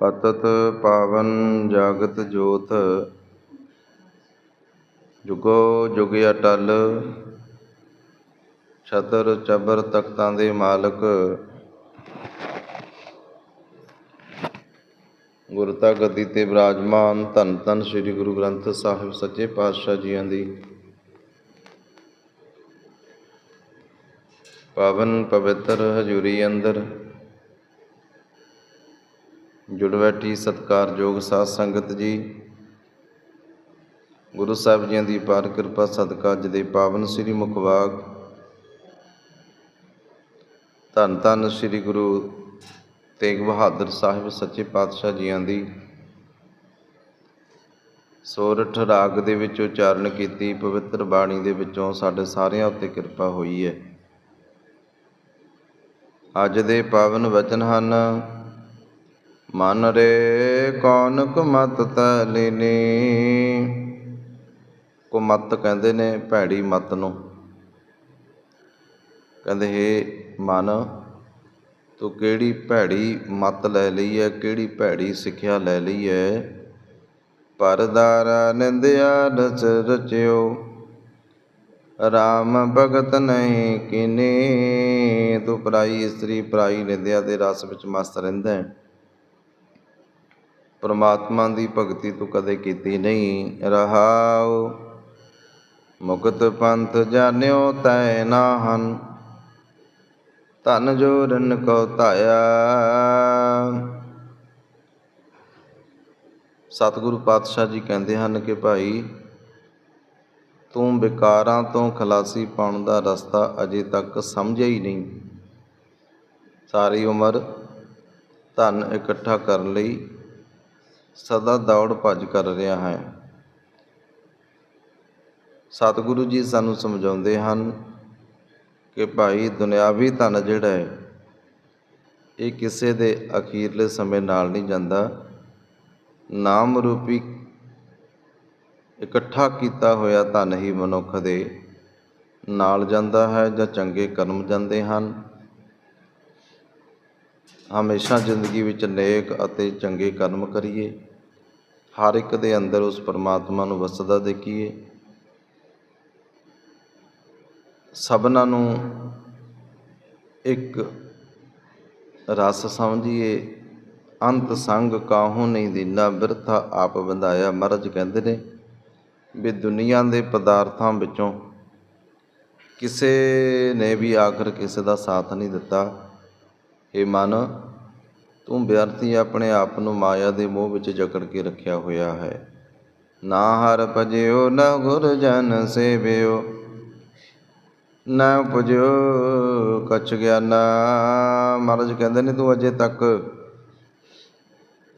ਪਤਤ ਪਾਵਨ ਜਾਗਤ ਜੋਤ। ਜੁਗੋ ਜੁਗ ਅਟਲ, ਛਤਰ ਚਬਰ ਤਖਤਾਂ ਦੇ ਮਾਲਕ। ਗੁਰਤਾ ਗੱਦੀ ਤੇ ਬਿਰਾਜਮਾਨ ਧੰਨ ਧੰਨ ਸ੍ਰੀ ਗੁਰੂ ਗ੍ਰੰਥ ਸਾਹਿਬ ਸੱਚੇ ਪਾਤਸ਼ਾਹ ਜੀਆਂ ਦੀ। ਪਾਵਨ ਪਵਿੱਤਰ ਹਜ਼ੂਰੀ ਅੰਦਰ ਜੁੜ ਬੈਠੀ ਸਤਿਕਾਰਯੋਗ ਸਾਧ ਸੰਗਤ ਜੀ। ਗੁਰੂ ਸਾਹਿਬ ਜੀਆਂ ਦੀ ਪਾਰ ਕਿਰਪਾ ਸਦਕਾ ਅੱਜ ਦੇ ਪਾਵਨ ਸ੍ਰੀ ਮੁਖਵਾਗ ਧੰਨ ਧੰਨ ਸ੍ਰੀ ਗੁਰੂ ਤੇਗ ਬਹਾਦਰ ਸਾਹਿਬ ਸੱਚੇ ਪਾਤਸ਼ਾਹ ਜੀਆਂ ਦੀ। ਸੋਰਠ ਰਾਗ ਦੇ ਵਿੱਚ ਉਚਾਰਨ ਕੀਤੀ, ਪਵਿੱਤਰ ਬਾਣੀ ਦੇ ਵਿੱਚੋਂ ਸਾਡੇ ਸਾਰਿਆਂ ਉੱਤੇ ਕਿਰਪਾ ਹੋਈ ਹੈ। ਅੱਜ ਦੇ ਪਾਵਨ ਵਚਨ ਹਨ ਮਨ ਰੇ ਕੌਣ ਕੁਮਤ ਤਲਿਨੀ ਕੁਮਤ ਕਹਿੰਦੇ ਨੇ ਭੈੜੀ ਮਤ ਨੂੰ। ਕਹਿੰਦੇ, ਹੇ ਮਨ, ਤੂੰ ਕਿਹੜੀ ਭੈੜੀ ਮਤ ਲੈ ਲਈ ਹੈ ਕਿਹੜੀ ਭੈੜੀ ਸਿੱਖਿਆ ਲੈ ਲਈ ਹੈ ਪਰਦਾਰਾ ਨਿੰਦਿਆ ਰਚ ਰਚਿਓ। ਰਾਮ ਭਗਤ ਨਹੀਂ ਕਿਨੇ। ਤੂੰ ਪਰਾਈ ਇਸਤਰੀ ਪਰਾਈ ਨਿੰਦਿਆ ਦੇ ਰਸ ਵਿੱਚ ਮਸਤ ਰਹਿੰਦਾ ਹੈ ਪਰਮਾਤਮਾ ਦੀ ਭਗਤੀ ਤੂੰ ਕਦੇ ਕੀਤੀ ਨਹੀਂ, ਰਹਾਉ। ਮੁਕਤ ਪੰਥ ਜਾਣਿਓ ਤੈ ਨਾ ਹਨ ਧਨ ਜੋਰਨ ਕੋ ਧਾਇਆ। ਸਤਿਗੁਰੂ ਪਾਤਸ਼ਾਹ ਜੀ ਕਹਿੰਦੇ ਹਨ ਕਿ ਭਾਈ, ਤੂੰ ਵਿਕਾਰਾਂ ਤੋਂ ਖਲਾਸੀ ਪਾਉਣ ਦਾ ਰਸਤਾ ਅਜੇ ਤੱਕ ਸਮਝਿਆ ਹੀ ਨਹੀਂ। ਸਾਰੀ ਉਮਰ ਧਨ ਇਕੱਠਾ ਕਰਨ ਲਈ ਸਦਾ ਦੌੜ ਭੱਜ ਕਰ ਰਿਹਾ ਹੈ। ਸਤਿਗੁਰੂ ਜੀ ਸਾਨੂੰ ਸਮਝਾਉਂਦੇ ਹਨ ਕਿ ਭਾਈ ਦੁਨਿਆਵੀ ਧਨ ਜਿਹੜਾ ਹੈ, ਇਹ ਕਿਸੇ ਦੇ ਅਖੀਰਲੇ ਸਮੇਂ ਨਾਲ ਨਹੀਂ ਜਾਂਦਾ। ਨਾਮ ਰੂਪੀ ਇਕੱਠਾ ਕੀਤਾ ਹੋਇਆ ਧਨ ਹੀ ਮਨੁੱਖ ਦੇ ਨਾਲ ਜਾਂਦਾ ਹੈ ਜਾਂ ਚੰਗੇ ਕਰਮ ਜਾਂਦੇ ਹਨ। ਹਮੇਸ਼ਾ ਜ਼ਿੰਦਗੀ ਵਿੱਚ ਨੇਕ ਅਤੇ ਚੰਗੇ ਕਰਮ ਕਰੀਏ। ਹਰ ਇੱਕ ਦੇ ਅੰਦਰ ਉਸ ਪਰਮਾਤਮਾ ਨੂੰ ਵਸਦਾ ਦੇਖੀਏ। ਸਭਨਾਂ ਨੂੰ ਇੱਕ ਰਸ ਸਮਝੀਏ। ਅੰਤ ਸੰਗ ਕਾਹੂ ਨਹੀਂ ਦੀਨਾ, ਬਿਰਥਾ ਆਪ ਬੰਧਾਇਆ ਮਹਾਰਾਜ ਕਹਿੰਦੇ ਨੇ। ਵੀ ਦੁਨੀਆ ਦੇ ਪਦਾਰਥਾਂ ਵਿੱਚੋਂ ਕਿਸੇ ਨੇ ਵੀ ਆਖਰ ਕਿਸੇ ਦਾ ਸਾਥ ਨਹੀਂ ਦਿੱਤਾ। ਇਹ ਮਨ, ਤੂੰ ਵਿਅਰਥੀ ਆਪਣੇ ਆਪ ਨੂੰ ਮਾਇਆ ਦੇ ਮੋਹ ਵਿੱਚ ਜਕੜ ਕੇ ਰੱਖਿਆ ਹੋਇਆ ਹੈ। ਨਾ ਹਰ ਭਜਿਓ, ਨਾ ਗੁਰ ਜਨ ਸੇਵਿਓ, ਨਾ ਪੁਜਿਓ ਕਛ ਗਿਆਨਾ। ਮਹਾਰਾਜ ਕਹਿੰਦੇ ਨੇ, ਤੂੰ ਅਜੇ ਤੱਕ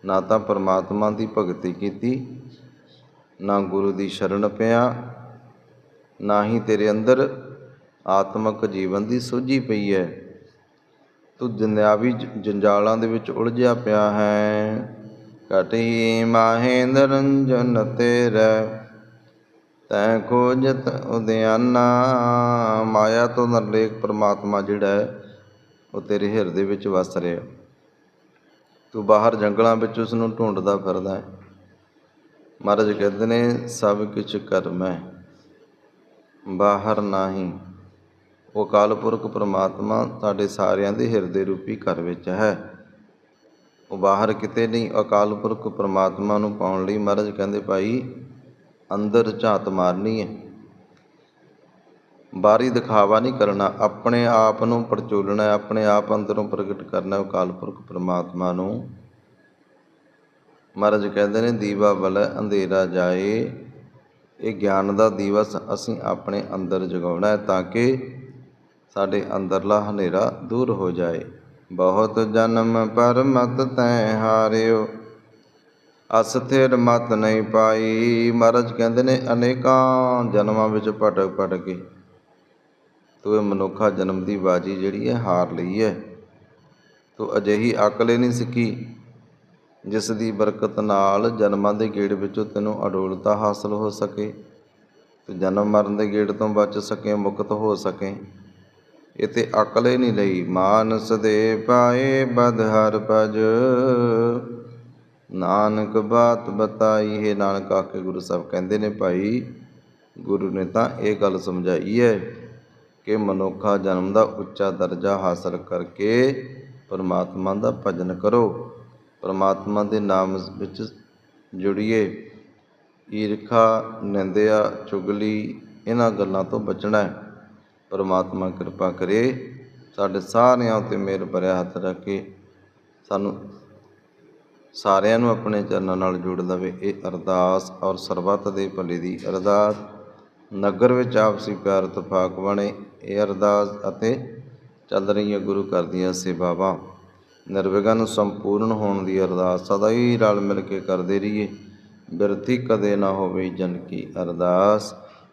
ਨਾ ਤਾਂ ਪਰਮਾਤਮਾ ਦੀ ਭਗਤੀ ਕੀਤੀ, ਨਾ ਗੁਰੂ ਦੀ ਸ਼ਰਨ ਪਿਆ, ਨਾ ਹੀ ਤੇਰੇ ਅੰਦਰ ਆਤਮਿਕ ਜੀਵਨ ਦੀ ਸੋਝੀ ਪਈ ਹੈ। ਤੂੰ ਦੁਨਿਆਵੀ ਜੰਜਾਲਾਂ ਦੇ ਵਿੱਚ ਉਲਝਿਆ ਪਿਆ ਹੈ। ਘਟੀ ਮਾਹੇਂਦਰ ਰੰਜਨ ਤੇਰਾ, ਤੈ ਖੋਜਤ ਉਦਿਆਨਾ ਮਾਇਆ ਤੋਂ ਨਿਰਲੇਖ ਪ੍ਰਮਾਤਮਾ ਜਿਹੜਾ ਹੈ, ਉਹ ਤੇਰੇ ਹਿਰਦੇ ਵਿੱਚ ਵਸ ਰਿਹਾ। ਤੂੰ ਬਾਹਰ ਜੰਗਲਾਂ ਵਿੱਚ ਉਸ ਨੂੰ ਢੂੰਡਦਾ ਫਿਰਦਾ ਹੈ। ਮਹਾਰਾਜ ਕਹਿੰਦੇ ਨੇ, ਸਭ ਕੁਝ ਕਰਮ ਹੈ ਬਾਹਰ ਨਹੀਂ। ਉਹ ਅਕਾਲ ਪੁਰਖ ਪਰਮਾਤਮਾ ਸਾਡੇ ਸਾਰਿਆਂ ਦੇ ਹਿਰਦੇ ਰੂਪੀ ਘਰ ਵਿੱਚ ਹੈ। ਉਹ ਬਾਹਰ ਕਿਤੇ ਨਹੀਂ, ਅਕਾਲ ਪੁਰਖ ਪਰਮਾਤਮਾ ਨੂੰ ਪਾਉਣ ਲਈ ਮਹਾਰਾਜ ਕਹਿੰਦੇ, ਭਾਈ, ਅੰਦਰ ਝਾਤ ਮਾਰਨੀ ਹੈ। ਬਾਹਰੀ ਦਿਖਾਵਾ ਨਹੀਂ ਕਰਨਾ। ਆਪਣੇ ਆਪ ਨੂੰ ਪਰਚੋਲਣਾ ਆਪਣੇ ਆਪ ਅੰਦਰੋਂ ਪ੍ਰਗਟ ਕਰਨਾ ਹੈ ਅਕਾਲ ਪੁਰਖ ਪਰਮਾਤਮਾ ਨੂੰ। ਮਹਾਰਾਜ ਕਹਿੰਦੇ ਨੇ, ਦੀਵਾ ਬਲ ਅੰਧੇਰਾ ਜਾਏ। ਇਹ ਗਿਆਨ ਦਾ ਦੀਵਾ ਅਸੀਂ ਆਪਣੇ ਅੰਦਰ ਜਗਾਉਣਾ ਹੈ ਤਾਂ ਕਿ ਸਾਡੇ ਅੰਦਰਲਾ ਹਨੇਰਾ ਦੂਰ ਹੋ ਜਾਏ। ਬਹੁਤ ਜਨਮ ਪਰ ਮਤ ਤੈ ਹਾਰਿਓ। ਅਸਥਿਰ ਮਤ ਨਹੀਂ ਪਾਈ। ਮਹਾਰਾਜ ਕਹਿੰਦੇ ਨੇ, ਅਨੇਕਾਂ ਜਨਮਾਂ ਵਿੱਚ ਭਟਕ ਭਟਕ ਕੇ। ਤੂੰ ਇਹ ਮਨੁੱਖਾ ਜਨਮ ਦੀ ਬਾਜੀ ਜਿਹੜੀ ਹੈ, ਹਾਰ ਲਈ ਹੈ। ਤੂੰ ਅਜਿਹੀ ਅਕਲ ਹੀ ਨਹੀਂ ਸਿੱਖੀ, ਜਿਸ ਦੀ ਬਰਕਤ ਨਾਲ ਜਨਮਾਂ ਦੇ ਗੇੜ ਵਿੱਚੋਂ ਤੈਨੂੰ ਅਡੋਲਤਾ ਹਾਸਲ ਹੋ ਸਕੇ ਤੇ ਜਨਮ ਮਰਨ ਦੇ ਗੇੜ ਤੋਂ ਬਚ ਸਕੇ, ਮੁਕਤ ਹੋ ਸਕੇ। ਇਹ ਅਕਲੇ ਨਹੀਂ ਲਈ। ਮਾਨਸ ਦੇ ਪਾਏ ਬਦ ਹਰ ਭਜ। ਨਾਨਕ ਬਾਤ ਬਤਾਈ, ਹੈ ਨਾਨਕ ਆਖੇ ਗੁਰੂ ਸਾਹਿਬ ਕਹਿੰਦੇ ਨੇ ਭਾਈ, ਗੁਰੂ ਨੇ ਤਾਂ ਇਹ ਗੱਲ ਸਮਝਾਈ ਹੈ ਕਿ ਮਨੁੱਖਾ ਜਨਮ ਦਾ ਉੱਚਾ ਦਰਜਾ ਹਾਸਲ ਕਰਕੇ ਪਰਮਾਤਮਾ ਦਾ ਭਜਨ ਕਰੋ। ਪਰਮਾਤਮਾ ਦੇ ਨਾਮ ਵਿੱਚ ਜੁੜੀਏ। ਈਰਖਾ, ਨਿੰਦਿਆ, ਚੁਗਲੀ, ਇਹਨਾਂ ਗੱਲਾਂ ਤੋਂ ਬਚਣਾ ਹੈ। ਪਰਮਾਤਮਾ ਕਿਰਪਾ ਕਰੇ, ਸਾਡੇ ਸਾਰਿਆਂ ਉੱਤੇ ਮਿਹਰ ਭਰਿਆ ਹੱਥ ਰੱਖ ਕੇ ਸਾਨੂੰ ਸਾਰਿਆਂ ਨੂੰ ਆਪਣੇ ਚਰਨਾਂ ਨਾਲ ਜੋੜ ਲਵੇ ਇਹ ਅਰਦਾਸ ਔਰ ਸਰਬੱਤ ਦੇ ਭਲੇ ਦੀ ਅਰਦਾਸ। ਨਗਰ ਵਿੱਚ ਆਪਸੀ ਪਿਆਰ ਤਫਾਕ ਬਣੇ, ਇਹ ਅਰਦਾਸ ਅਤੇ ਚੱਲ ਰਹੀਆਂ ਗੁਰੂ ਘਰ ਦੀਆਂ ਸੇਵਾਵਾਂ ਨਿਰਵਿਘਨ ਸੰਪੂਰਨ ਹੋਣ ਦੀ ਅਰਦਾਸ ਸਦਾ ਹੀ ਰਲ ਮਿਲ ਕੇ ਕਰਦੇ ਰਹੀਏ। ਬਿਰਥੀ ਕਦੇ ਨਾ ਹੋਵੇ ਜਨ ਕੀ ਅਰਦਾਸ।